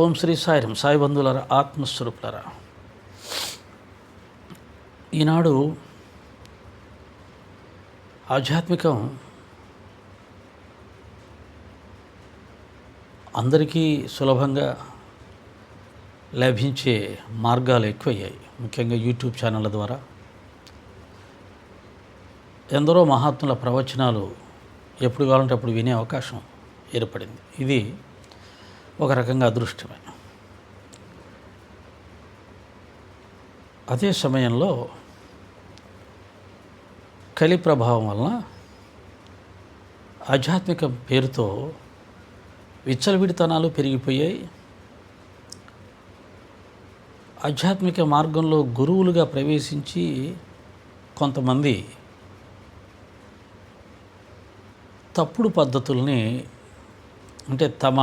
ఓం శ్రీ సాయిరం సాయి బంధువులరా ఆత్మస్వరూపులరా. ఈనాడు ఆధ్యాత్మికం అందరికీ సులభంగా లభించే మార్గాలు ఎక్కువయ్యాయి. ముఖ్యంగా యూట్యూబ్ ఛానళ్ళ ద్వారా. ఎందరో మహాత్ముల ప్రవచనాలు ఎప్పుడు కావాలంటే అప్పుడు వినే అవకాశం ఏర్పడింది. ఇది ఒక రకంగా అదృష్టమే అదే సమయంలో కలి ప్రభావం వలన ఆధ్యాత్మిక పేరుతో విచ్చలవిడితనాలు పెరిగిపోయాయి. ఆధ్యాత్మిక మార్గంలో గురువులుగా ప్రవేశించి కొంతమంది తప్పుడు పద్ధతుల్ని అంటే తమ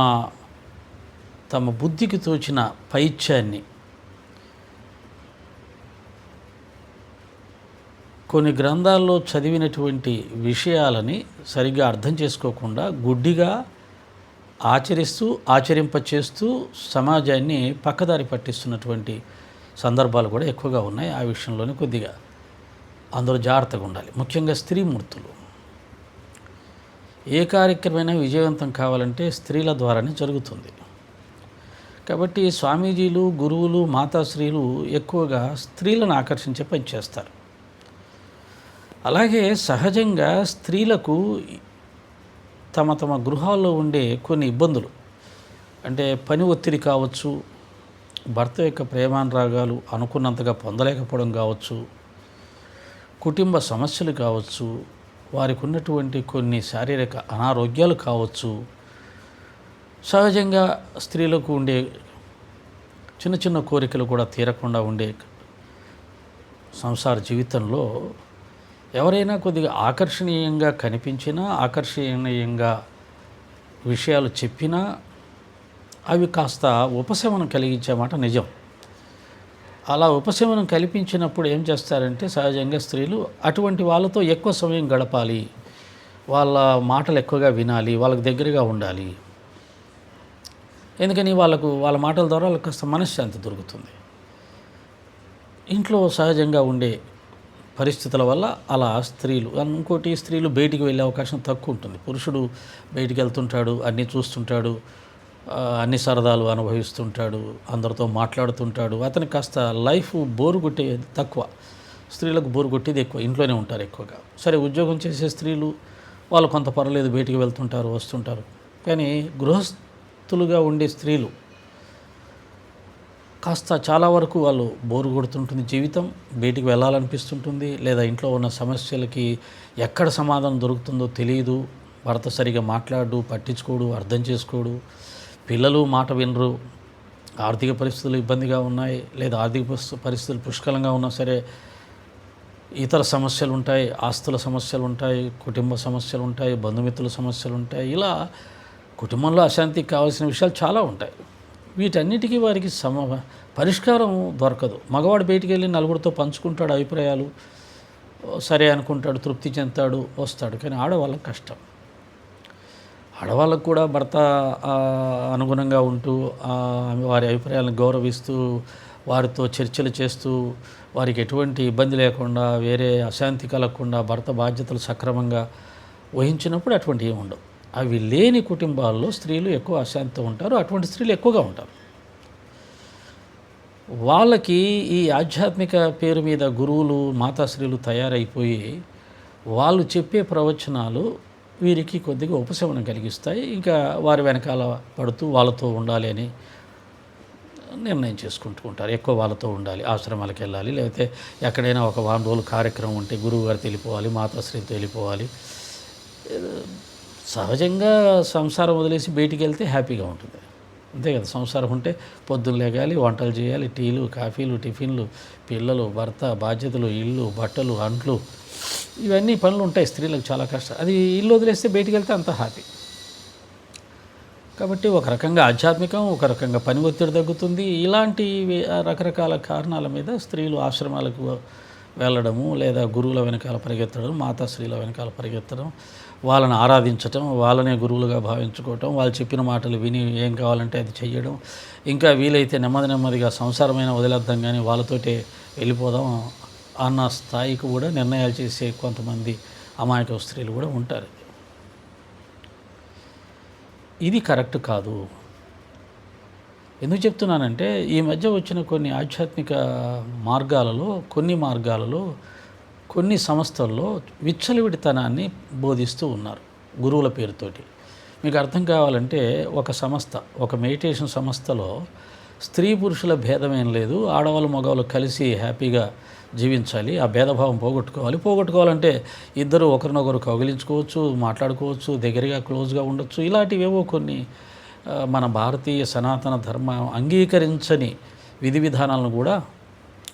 తమ బుద్ధికి తోచిన పైత్యాన్ని కొన్ని గ్రంథాల్లో చదివినటువంటి విషయాలని సరిగ్గా అర్థం చేసుకోకుండా గుడ్డిగా ఆచరిస్తూ ఆచరింపచేస్తూ సమాజాన్ని పక్కదారి పట్టిస్తున్నటువంటి సందర్భాలు కూడా ఎక్కువగా ఉన్నాయి ఆ విషయంలోనే కొద్దిగా అందరూ జాగ్రత్తగా ఉండాలి. ముఖ్యంగా స్త్రీమూర్తులు ఏ కార్యక్రమైనా విజయవంతం కావాలంటే స్త్రీల ద్వారానే జరుగుతుంది. కాబట్టి స్వామీజీలు గురువులు మాతాశ్రీలు ఎక్కువగా స్త్రీలను ఆకర్షించే పని చేస్తారు. అలాగే సహజంగా స్త్రీలకు తమ తమ గృహాల్లో ఉండే కొన్ని ఇబ్బందులు. అంటే పని ఒత్తిడి కావచ్చు భర్త యొక్క ప్రేమానురాగాలు అనుకున్నంతగా పొందలేకపోవడం కావచ్చు కుటుంబ సమస్యలు కావచ్చు వారికి ఉన్నటువంటి కొన్ని శారీరక అనారోగ్యాలు కావచ్చు సహజంగా స్త్రీలకు ఉండే చిన్న చిన్న కోరికలు కూడా తీరకుండా ఉండే సంసార జీవితంలో ఎవరైనా కొద్దిగా ఆకర్షణీయంగా కనిపించినా ఆకర్షణీయంగా విషయాలు చెప్పినా అవి కాస్త ఉపశమనం కలిగించే మాట నిజం. అలా ఉపశమనం కల్పించినప్పుడు ఏం చేస్తారంటే సహజంగా స్త్రీలు అటువంటి వాళ్ళతో ఎక్కువ సమయం గడపాలి. వాళ్ళ మాటలు ఎక్కువగా వినాలి వాళ్ళకి దగ్గరగా ఉండాలి. ఎందుకని వాళ్ళకు వాళ్ళ మాటల ద్వారా వాళ్ళకి కాస్త మనశ్శాంతి దొరుకుతుంది. ఇంట్లో సహజంగా ఉండే పరిస్థితుల వల్ల అలా స్త్రీలు ఇంకోటి స్త్రీలు బయటికి వెళ్ళే అవకాశం తక్కువ ఉంటుంది. పురుషుడు బయటికి వెళ్తుంటాడు అన్నీ చూస్తుంటాడు అన్ని సరదాలు అనుభవిస్తుంటాడు అందరితో మాట్లాడుతుంటాడు. అతనికి కాస్త లైఫ్ బోరు కొట్టేది తక్కువ. స్త్రీలకు బోరు కొట్టేది ఎక్కువ ఇంట్లోనే ఉంటారు ఎక్కువగా. సరే ఉద్యోగం చేసే స్త్రీలు వాళ్ళు కొంత పర్లేదు బయటికి వెళ్తుంటారు వస్తుంటారు. కానీ గృహస్థులుగా ఉండే స్త్రీలు కాస్త చాలా వరకు వాళ్ళు బోరు కొడుతుంటుంది జీవితం బయటికి వెళ్ళాలనిపిస్తుంటుంది లేదా ఇంట్లో ఉన్న సమస్యలకి ఎక్కడ సమాధానం దొరుకుతుందో తెలియదు. భర్త సరిగా మాట్లాడు పట్టించుకోడు అర్థం చేసుకోడు. పిల్లలు మాట వినరు. ఆర్థిక పరిస్థితులు ఇబ్బందిగా ఉన్నాయి లేదా ఆర్థిక పరిస్థితులు పుష్కలంగా ఉన్నా సరే ఇతర సమస్యలు ఉంటాయి ఆస్తుల సమస్యలు ఉంటాయి కుటుంబ సమస్యలు ఉంటాయి బంధుమిత్రుల సమస్యలు ఉంటాయి ఇలా కుటుంబంలో అశాంతికి కావాల్సిన విషయాలు చాలా ఉంటాయి. వీటన్నిటికీ వారికి సమ పరిష్కారం దొరకదు. మగవాడు బయటికి వెళ్ళి నలుగురితో పంచుకుంటాడు అభిప్రాయాలు. సరే అనుకుంటాడు తృప్తి చెందుతాడు వస్తాడు. కానీ ఆడవాళ్ళకి కష్టం. ఆడవాళ్ళకు కూడా భర్త అనుగుణంగా ఉంటూ వారి అభిప్రాయాలను గౌరవిస్తూ వారితో చర్చలు చేస్తూ వారికి ఎటువంటి ఇబ్బంది లేకుండా వేరే అశాంతి కలగకుండా భర్త బాధ్యతలు సక్రమంగా వహించినప్పుడు అటువంటివి ఉండవు. అవి లేని కుటుంబాల్లో స్త్రీలు ఎక్కువ అశాంతితో ఉంటారు అటువంటి స్త్రీలు ఎక్కువగా ఉంటారు. వాళ్ళకి ఈ ఆధ్యాత్మిక పేరు మీద గురువులు మాతాశ్రీలు తయారైపోయి వాళ్ళు చెప్పే ప్రవచనాలు వీరికి కొద్దిగా ఉపశమనం కలిగిస్తాయి. ఇంకా వారి వెనకాల పడుతూ వాళ్ళతో ఉండాలి అని నిర్ణయం చేసుకుంటూ ఉంటారు. ఎక్కువ వాళ్ళతో ఉండాలి ఆశ్రమాలకు వెళ్ళాలి లేకపోతే ఎక్కడైనా ఒక వారం రోజులు కార్యక్రమం ఉంటే గురువు గారితో వెళ్ళిపోవాలి మాతాశ్రీతో వెళ్ళిపోవాలి. సహజంగా సంసారం వదిలేసి బయటికి వెళ్తే హ్యాపీగా ఉంటుంది. అంతే కదా సంసారం ఉంటే పొద్దున్న లేగాలి వంటలు చేయాలి టీలు కాఫీలు టిఫిన్లు పిల్లలు భర్త బాధ్యతలు ఇల్లు బట్టలు అంట్లు ఇవన్నీ పనులు ఉంటాయి స్త్రీలకు చాలా కష్టం. అది ఇల్లు వదిలేస్తే బయటికి వెళ్తే అంత హ్యాపీ. కాబట్టి ఒక రకంగా ఆధ్యాత్మికం ఒక రకంగా పని ఒత్తిడి తగ్గుతుంది. ఇలాంటి రకరకాల కారణాల మీద స్త్రీలు ఆశ్రమాలకు వెళ్ళడము లేదా గురువుల వెనకాల పరిగెత్తడం స్త్రీల వెనకాల పరిగెత్తడం వాళ్ళని ఆరాధించటం వాళ్ళనే గురువులుగా భావించుకోవటం వాళ్ళు చెప్పిన మాటలు విని ఏం కావాలంటే అది చెయ్యడం. ఇంకా వీలైతే నెమ్మది నెమ్మదిగా సంసారమైన వదిలేద్దాం కానీ వాళ్ళతోటే వెళ్ళిపోదాం అన్న స్థాయికి కూడా నిర్ణయాలు చేసే కొంతమంది అమాయక స్త్రీలు కూడా ఉంటారు ఇది కరెక్ట్ కాదు. ఎందుకు చెప్తున్నానంటే ఈ మధ్య వచ్చిన కొన్ని ఆధ్యాత్మిక మార్గాలలో కొన్ని మార్గాలలో కొన్ని సంస్థల్లో విచ్చలవిడితనాన్ని బోధిస్తూ ఉన్నారు గురువుల పేరుతోటి. మీకు అర్థం కావాలంటే ఒక సంస్థ ఒక మెడిటేషన్ సంస్థలో స్త్రీ పురుషుల భేదం ఏం లేదు ఆడవాళ్ళు మగవాళ్ళు కలిసి హ్యాపీగా జీవించాలి ఆ భేదభావం పోగొట్టుకోవాలి. పోగొట్టుకోవాలంటే ఇద్దరు ఒకరినొకరు కౌగిలించుకోవచ్చు మాట్లాడుకోవచ్చు దగ్గరగా క్లోజ్గా ఉండొచ్చు. ఇలాంటివేవో కొన్ని మన భారతీయ సనాతన ధర్మం అంగీకరించని విధి విధానాలను కూడా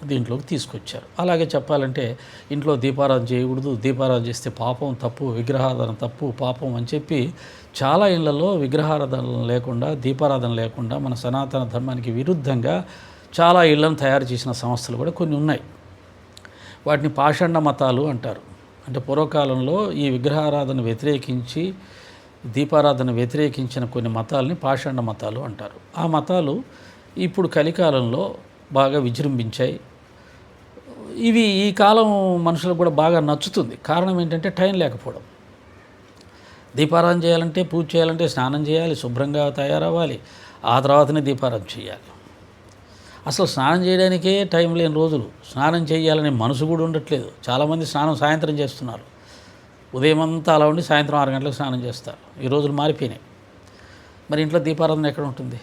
దీంట్లోకి తీసుకొచ్చారు. అలాగే చెప్పాలంటే ఇంట్లో దీపారాధన చేయకూడదు దీపారాధన చేస్తే పాపం తప్పు విగ్రహారాధన తప్పు పాపం అని చెప్పి చాలా ఇళ్ళలో విగ్రహారాధన లేకుండా దీపారాధన లేకుండా మన సనాతన ధర్మానికి విరుద్ధంగా చాలా ఇళ్ళను తయారు చేసిన సంస్థలు కూడా కొన్ని ఉన్నాయి. వాటిని పాషండ మతాలు అంటారు. అంటే పూర్వకాలంలో ఈ విగ్రహారాధన వ్యతిరేకించి దీపారాధన వ్యతిరేకించిన కొన్ని మతాలని పాషండ మతాలు అంటారు. ఆ మతాలు ఇప్పుడు కలికాలంలో బాగా విజృంభించాయి. ఇవి ఈ కాలం మనుషులకు కూడా బాగా నచ్చుతుంది. కారణం ఏంటంటే టైం లేకపోవడం. దీపారాధన చేయాలంటే పూజ చేయాలంటే స్నానం చేయాలి శుభ్రంగా తయారవ్వాలి. ఆ తర్వాతనే దీపారాధన చేయాలి. అసలు స్నానం చేయడానికే టైం లేని రోజులు. స్నానం చేయాలనే మనసు కూడా ఉండట్లేదు. చాలామంది స్నానం సాయంత్రం చేస్తున్నారు. ఉదయం అంతా అలా ఉండి సాయంత్రం ఆరు గంటలకు స్నానం చేస్తారు. ఈ రోజులు మారిపోయినాయి. మరి ఇంట్లో దీపారాధన ఎక్కడ ఉంటుంది?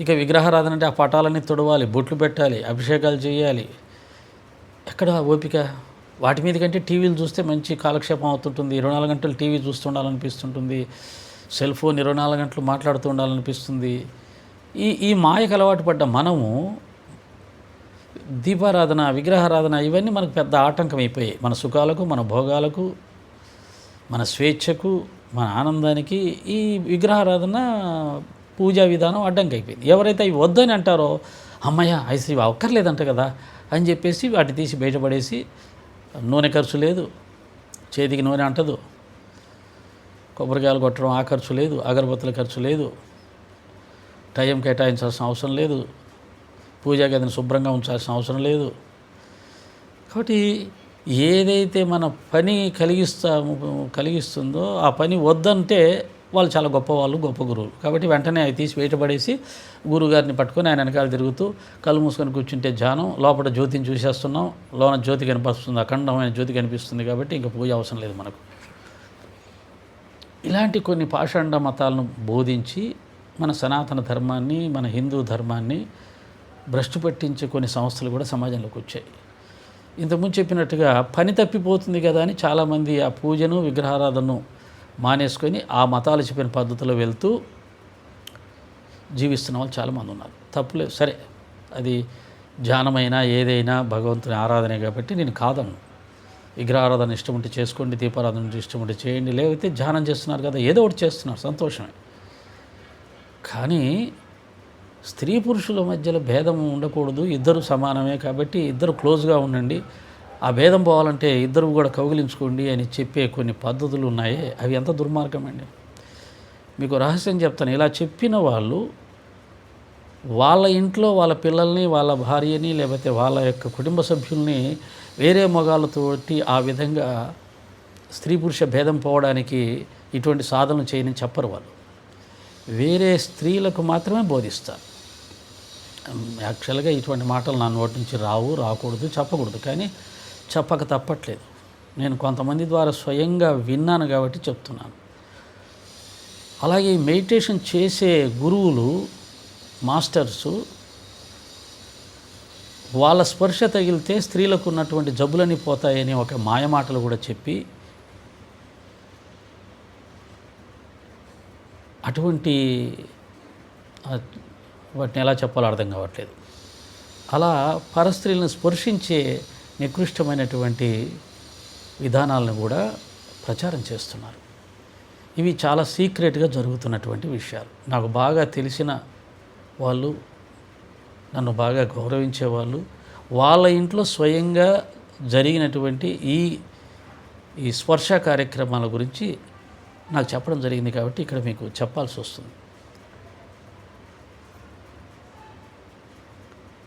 ఇక విగ్రహారాధన అంటే ఆ పటాలన్నీ తుడవాలి బొట్లు పెట్టాలి అభిషేకాలు చేయాలి. ఎక్కడ ఓపిక? వాటి మీద కంటే టీవీలు చూస్తే మంచి కాలక్షేపం అవుతుంటుంది. ఇరవై నాలుగు గంటలు టీవీ చూస్తుండాలనిపిస్తుంటుంది. సెల్ ఫోన్ ఇరవై నాలుగు గంటలు మాట్లాడుతూ ఉండాలనిపిస్తుంది. ఈ ఈ మాయకు అలవాటు పడ్డ మనము దీపారాధన విగ్రహారాధన ఇవన్నీ మనకు పెద్ద ఆటంకం అయిపోయాయి. మన సుఖాలకు మన భోగాలకు మన స్వేచ్ఛకు మన ఆనందానికి. ఈ విగ్రహారాధన పూజా విధానం అడ్డంకి అయిపోయింది ఎవరైతే అవి వద్దని అంటారో అమ్మయ్య ఐసి ఇవి అక్కర్లేదంట కదా అని చెప్పేసి వాటిని తీసి బయటపడేసి నూనె ఖర్చు లేదు చేతికి నూనె అంటదు కొబ్బరికాయలు కొట్టడం ఆ ఖర్చు లేదు అగరబత్తుల ఖర్చు లేదు టైం కేటాయించాల్సిన అవసరం లేదు పూజా గదిని శుభ్రంగా ఉంచాల్సిన అవసరం లేదు. కాబట్టి ఏదైతే మన పని కలిగిస్తా కలిగిస్తుందో ఆ పని వద్దంటే వాళ్ళు చాలా గొప్పవాళ్ళు గొప్ప గురువులు. కాబట్టి వెంటనే అవి తీసి వేటబడేసి గురువుగారిని పట్టుకొని ఆయన వెనకాల తిరుగుతూ కళ్ళు మూసుకొని కూర్చుంటే ధ్యానం లోపల జ్యోతిని చూసేస్తున్నాం లోన జ్యోతి కనిపిస్తుంది అఖండమైన జ్యోతి కనిపిస్తుంది కాబట్టి ఇంకా పూజ అవసరం లేదు మనకు. ఇలాంటి కొన్ని పాషాండ మతాలను బోధించి మన సనాతన ధర్మాన్ని మన హిందూ ధర్మాన్ని భ్రష్టు పట్టించే కొన్ని సంస్థలు కూడా సమాజంలోకి వచ్చాయి. ఇంతకుముందు చెప్పినట్టుగా పని తప్పిపోతుంది కదా అని చాలామంది ఆ పూజను విగ్రహారాధనను మానేసుకొని ఆ మతాలు చెప్పిన పద్ధతిలో వెళ్తూ జీవిస్తున్న వాళ్ళు చాలామంది ఉన్నారు. తప్పులేదు సరే అది ధ్యానమైనా ఏదైనా భగవంతుని ఆరాధనే కాబట్టి నేను కాదను. విగ్రహారాధన ఇష్టం ఉంటే చేసుకోండి దీపారాధన ఇష్టం ఉంటే చేయండి లేకపోతే ధ్యానం చేస్తున్నారు కదా ఏదో ఒకటి చేస్తున్నారు సంతోషమే. కానీ స్త్రీ పురుషుల మధ్యలో భేదం ఉండకూడదు. ఇద్దరు సమానమే కాబట్టి ఇద్దరు క్లోజ్గా ఉండండి. ఆ భేదం పోవాలంటే ఇద్దరు కూడా కౌగిలించుకోండి అని చెప్పే కొన్ని పద్ధతులు ఉన్నాయి. అవి ఎంత దుర్మార్గం అండి మీకు రహస్యం చెప్తాను. ఇలా చెప్పిన వాళ్ళు వాళ్ళ ఇంట్లో వాళ్ళ పిల్లల్ని వాళ్ళ భార్యని లేకపోతే వాళ్ళ యొక్క కుటుంబ సభ్యుల్ని వేరే మొగాళ్ళతోటి ఆ విధంగా స్త్రీ పురుష భేదం పోవడానికి ఇటువంటి సాధనలు చేయని చెప్పరు వాళ్ళు. వేరే స్త్రీలకు మాత్రమే బోధిస్తారు. యాక్చువల్గా ఇటువంటి మాటలు నా నోటి నుంచి రావు రాకూడదు చెప్పకూడదు. కానీ చెప్పక తప్పట్లేదు. నేను కొంతమంది ద్వారా స్వయంగా విన్నాను కాబట్టి చెప్తున్నాను. అలాగే మెడిటేషన్ చేసే గురువులు మాస్టర్సు వాళ్ళ స్పర్శ తగిలితే స్త్రీలకు ఉన్నటువంటి జబ్బులన్నీ పోతాయని ఒక మాయమాటలు కూడా చెప్పి అటువంటి వాటిని ఎలా చెప్పాలో అర్థం కావట్లేదు. అలా పరస్త్రీలను స్పర్శించే నికృష్టమైనటువంటి విధానాలను కూడా ప్రచారం చేస్తున్నారు. ఇవి చాలా సీక్రెట్గా జరుగుతున్నటువంటి విషయాలు. నాకు బాగా తెలిసిన వాళ్ళు నన్ను బాగా గౌరవించే వాళ్ళు వాళ్ళ ఇంట్లో స్వయంగా జరిగినటువంటి ఈ ఈ స్పర్శ కార్యక్రమాల గురించి నాకు చెప్పడం జరిగింది కాబట్టి ఇక్కడ మీకు చెప్పాల్సి వస్తుంది.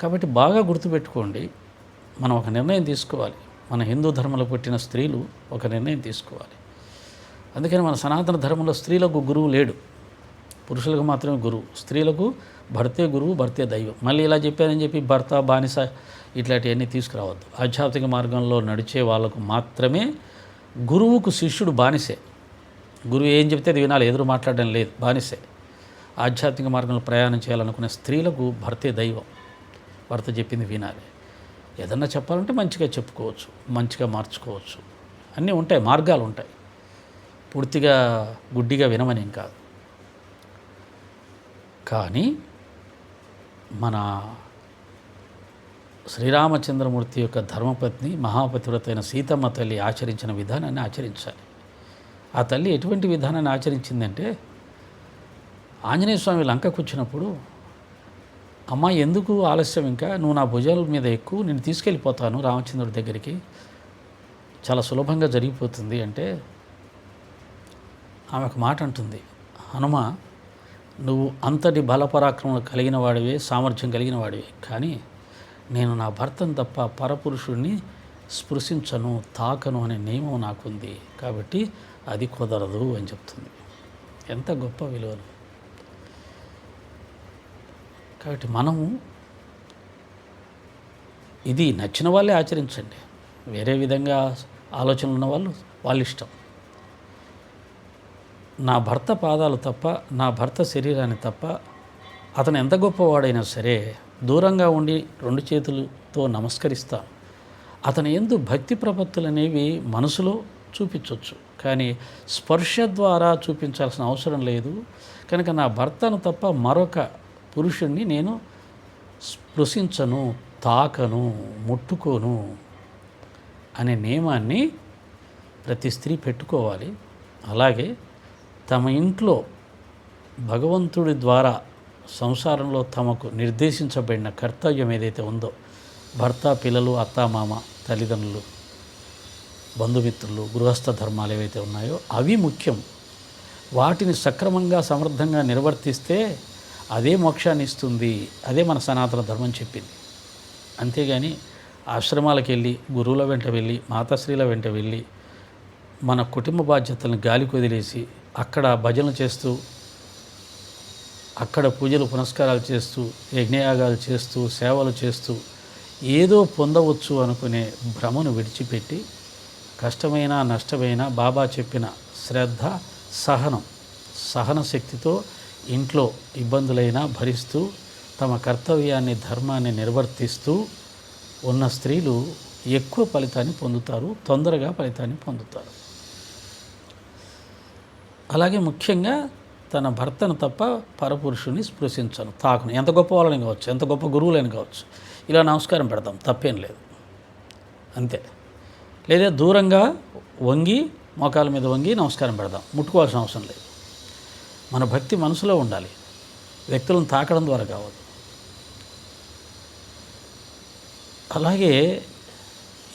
కాబట్టి బాగా గుర్తుపెట్టుకోండి. మనం ఒక నిర్ణయం తీసుకోవాలి. మన హిందూ ధర్మంలో పుట్టిన స్త్రీలు ఒక నిర్ణయం తీసుకోవాలి. అందుకని మన సనాతన ధర్మంలో స్త్రీలకు గురువు లేడు. పురుషులకు మాత్రమే గురువు. స్త్రీలకు భర్తే గురువు భర్తే దైవం. మళ్ళీ ఇలా చెప్పానని చెప్పి భర్త బానిస ఇట్లాంటివన్నీ తీసుకురావద్దు. ఆధ్యాత్మిక మార్గంలో నడిచే వాళ్ళకు మాత్రమే గురువుకు శిష్యుడు బానిసే. గురువు ఏం చెప్తే అది వినాలి. ఎదురు మాట్లాడడం లేదు. బానిసే. ఆధ్యాత్మిక మార్గంలో ప్రయాణం చేయాలనుకునే స్త్రీలకు భర్తే దైవం. భర్త చెప్పింది వినాలి. ఏదన్నా చెప్పాలంటే మంచిగా చెప్పుకోవచ్చు మంచిగా మార్చుకోవచ్చు. అన్నీ ఉంటాయి మార్గాలు ఉంటాయి. పూర్తిగా గుడ్డిగా వినమని కాదు. కానీ మన శ్రీరామచంద్రమూర్తి యొక్క ధర్మపత్ని మహాపతివ్రతైన అయిన సీతమ్మ తల్లి ఆచరించిన విధానాన్ని ఆచరించాలి. ఆ తల్లి ఎటువంటి విధానాన్ని ఆచరించిందంటే ఆంజనేయ స్వామి లంకకు వచ్చినప్పుడు అమ్మ ఎందుకు ఆలస్యం ఇంకా? నువ్వు నా భుజాల మీద ఎక్కువ నేను తీసుకెళ్ళిపోతాను రామచంద్రుడి దగ్గరికి. చాలా సులభంగా జరిగిపోతుంది అంటే ఆమె ఒక మాట అంటుంది. హనుమ నువ్వు అంతటి బలపరాక్రమం కలిగిన వాడివే సామర్థ్యం కలిగిన వాడివే. కానీ నేను నా భర్తను తప్ప పరపురుషుడిని స్పృశించను తాకను అనే నియమం నాకుంది. కాబట్టి అది కుదరదు అని చెప్తుంది. ఎంత గొప్ప విలువను కాబట్టి మనము ఇది నచ్చిన వాళ్ళే ఆచరించండి. వేరే విధంగా ఆలోచనలు ఉన్న వాళ్ళు వాళ్ళ ఇష్టం. నా భర్త పాదాలు తప్ప నా భర్త శరీరాన్ని తప్ప అతను ఎంత గొప్పవాడైనా సరే దూరంగా ఉండి రెండు చేతులతో నమస్కరిస్తాను. అతని ఎందు భక్తి ప్రపత్తులు అనేవి మనసులో చూపించవచ్చు కానీ స్పర్శ ద్వారా చూపించాల్సిన అవసరం లేదు. కనుక నా భర్తను తప్ప మరొక పురుషుణ్ణి నేను స్పృశించను తాకను ముట్టుకోను అనే నియమాన్ని ప్రతి స్త్రీ పెట్టుకోవాలి. అలాగే తమ ఇంట్లో భగవంతుడి ద్వారా సంసారంలో తమకు నిర్దేశించబడిన కర్తవ్యం ఏదైతే ఉందో భర్త పిల్లలు అత్తామామ తల్లిదండ్రులు బంధుమిత్రులు గృహస్థ ధర్మాలు ఏవైతే ఉన్నాయో అవి ముఖ్యం. వాటిని సక్రమంగా సమర్థంగా నిర్వర్తిస్తే అదే మోక్షాన్ని ఇస్తుంది అదే మన సనాతన ధర్మం చెప్పింది. అంతేగాని ఆశ్రమాలకు వెళ్ళి గురువుల వెంట వెళ్ళి మాతాశ్రీల వెంట వెళ్ళి మన కుటుంబ బాధ్యతలను గాలికి వదిలేసి అక్కడ భజనలు చేస్తూ అక్కడ పూజలు పునస్కారాలు చేస్తూ యజ్ఞయాగాలు చేస్తూ సేవలు చేస్తూ ఏదో పొందవచ్చు అనుకునే భ్రమను విడిచిపెట్టి కష్టమైన నష్టమైన బాబా చెప్పిన శ్రద్ధ సహనం సహన శక్తితో ఇంట్లో ఇబ్బందులైనా భరిస్తూ తమ కర్తవ్యాన్ని ధర్మాన్ని నిర్వర్తిస్తూ ఉన్న స్త్రీలు ఎక్కువ ఫలితాన్ని పొందుతారు తొందరగా ఫలితాన్ని పొందుతారు. అలాగే ముఖ్యంగా తన భర్తను తప్ప పరపురుషుని స్పృశించను తాకును. ఎంత గొప్ప వాళ్ళని కావచ్చు ఎంత గొప్ప గురువులని కావచ్చు. ఇలా నమస్కారం పెడతాం తప్పేం లేదు. అంతే. లేదా దూరంగా వంగి మోకాల మీద వంగి నమస్కారం పెడదాం ముట్టుకోవాల్సిన అవసరం లేదు. మన భక్తి మనసులో ఉండాలి. వ్యక్తులను తాకడం ద్వారా కావద్దు. అలాగే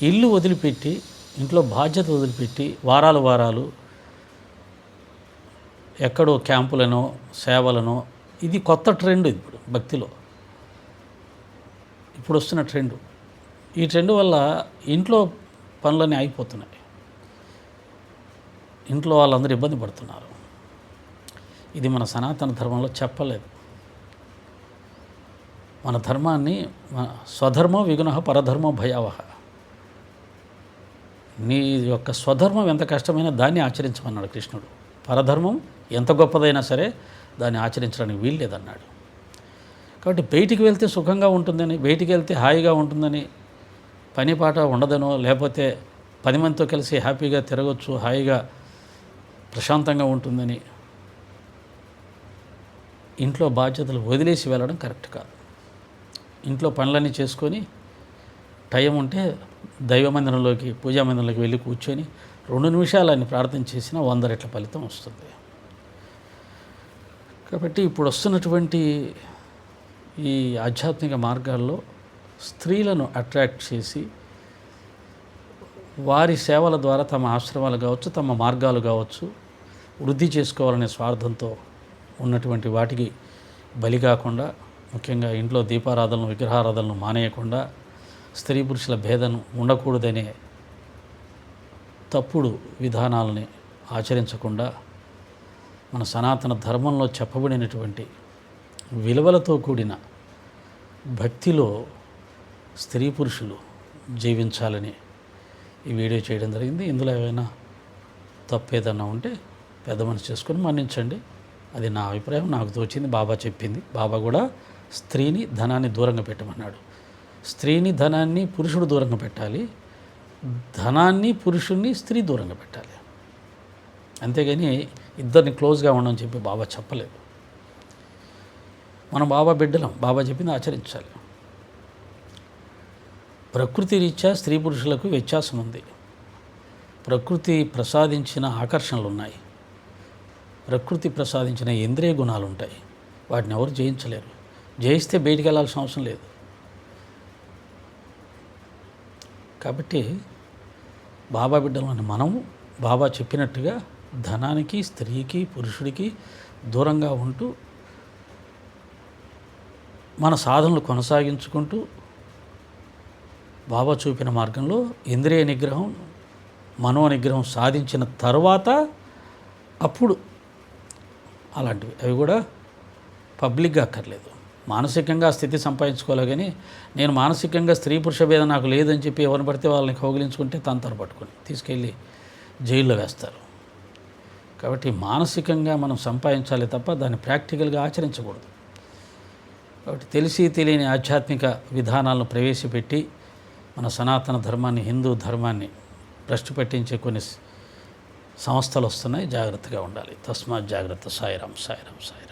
ఇల్లు వదిలిపెట్టి ఇంట్లో బాధ్యత వదిలిపెట్టి వారాలు వారాలు ఎక్కడో క్యాంపులనో సేవలనో ఇది కొత్త ట్రెండ్ ఇప్పుడు భక్తిలో. ఇప్పుడు వస్తున్న ట్రెండ్. ఈ ట్రెండ్ వల్ల ఇంట్లో పనులన్నీ ఆగిపోతున్నాయి ఇంట్లో వాళ్ళందరూ ఇబ్బంది పడుతున్నారు. ఇది మన సనాతన ధర్మంలో చెప్పలేదు. మన ధర్మాన్ని స్వధర్మం విఘ్న పరధర్మం భయావహ. నీ యొక్క స్వధర్మం ఎంత కష్టమైనా దాన్ని ఆచరించమన్నాడు కృష్ణుడు. పరధర్మం ఎంత గొప్పదైనా సరే దాన్ని ఆచరించడానికి వీల్లేదన్నాడు. కాబట్టి బయటికి వెళ్తే సుఖంగా ఉంటుందని బయటికి వెళ్తే హాయిగా ఉంటుందని పని పాట ఉండదనో లేకపోతే పది మందితో కలిసి హ్యాపీగా తిరగచ్చు హాయిగా ప్రశాంతంగా ఉంటుందని ఇంట్లో బాధ్యతలు వదిలేసి వెళ్ళడం కరెక్ట్ కాదు. ఇంట్లో పనులన్నీ చేసుకొని టైం ఉంటే దైవ మందిరంలోకి పూజా మందిరంలోకి వెళ్ళి కూర్చొని రెండు నిమిషాలని ప్రార్థన చేసినా వంద రెట్ల ఫలితం వస్తుంది. కాబట్టి ఇప్పుడు వస్తున్నటువంటి ఈ ఆధ్యాత్మిక మార్గాల్లో స్త్రీలను అట్రాక్ట్ చేసి వారి సేవల ద్వారా తమ ఆశ్రమాలు కావచ్చు తమ మార్గాలు కావచ్చు వృద్ధి చేసుకోవాలనే స్వార్థంతో ఉన్నటువంటి వాటికి బలి కాకుండా ముఖ్యంగా ఇంట్లో దీపారాధనలు విగ్రహారాధనలు మానేయకుండా స్త్రీ పురుషుల భేదం ఉండకూడదనే తప్పుడు విధానాలని ఆచరించకుండా మన సనాతన ధర్మంలో చెప్పబడినటువంటి విలువలతో కూడిన భక్తిలో స్త్రీ పురుషులు జీవించాలని ఈ వీడియో చేయడం జరిగింది. ఇందులో ఏమైనా తప్పేదన్నా ఉంటే పెద్ద మనసు చేసుకొని మన్నించండి. అది నా అభిప్రాయం నాకు తోచింది బాబా చెప్పింది. బాబా కూడా స్త్రీని ధనాన్ని దూరంగా పెట్టమన్నాడు. స్త్రీని ధనాన్ని పురుషుడు దూరంగా పెట్టాలి. ధనాన్ని పురుషుణ్ణి స్త్రీ దూరంగా పెట్టాలి. అంతేగాని ఇద్దరిని క్లోజ్గా ఉండమని చెప్పి బాబా చెప్పలేదు. మన బాబా బిడ్డలం బాబా చెప్పింది ఆచరించాలి. ప్రకృతి రీత్యా స్త్రీ పురుషులకు వ్యత్యాసం ఉంది ప్రకృతి ప్రసాదించిన ఆకర్షణలు ఉన్నాయి ప్రకృతి ప్రసాదించిన ఇంద్రియ గుణాలు ఉంటాయి వాటిని ఎవరు జయించలేరు. జయిస్తే బయటికి వెళ్ళాల్సిన అవసరం లేదు. కాబట్టి బాబా బిడ్డలని మనము బాబా చెప్పినట్టుగా ధనానికి స్త్రీకి పురుషుడికి దూరంగా ఉంటూ మన సాధనలు కొనసాగించుకుంటూ బాబా చూపిన మార్గంలో ఇంద్రియ నిగ్రహం మనో నిగ్రహం సాధించిన తర్వాత అప్పుడు అలాంటివి. అవి కూడా పబ్లిక్గా అక్కర్లేదు. మానసికంగా స్థితి సంపాదించుకోవాలి కానీ నేను మానసికంగా స్త్రీ పురుష భేదం నాకు లేదని చెప్పి ఎవరిని పడితే వాళ్ళని కౌగిలించుకుంటే తంతరు పట్టుకొని తీసుకెళ్ళి జైల్లో వేస్తారు. కాబట్టి మానసికంగా మనం సంపాదించాలి తప్ప దాన్ని ప్రాక్టికల్గా ఆచరించకూడదు. కాబట్టి తెలిసి తెలియని ఆధ్యాత్మిక విధానాలను ప్రవేశపెట్టి మన సనాతన ధర్మాన్ని హిందూ ధర్మాన్ని భ్రష్టు పెట్టించే కొన్ని సంస్థలు వస్తున్నాయి జాగ్రత్తగా ఉండాలి. తస్మాత్ జాగ్రత్త సాయిరాం సాయిరాం సాయి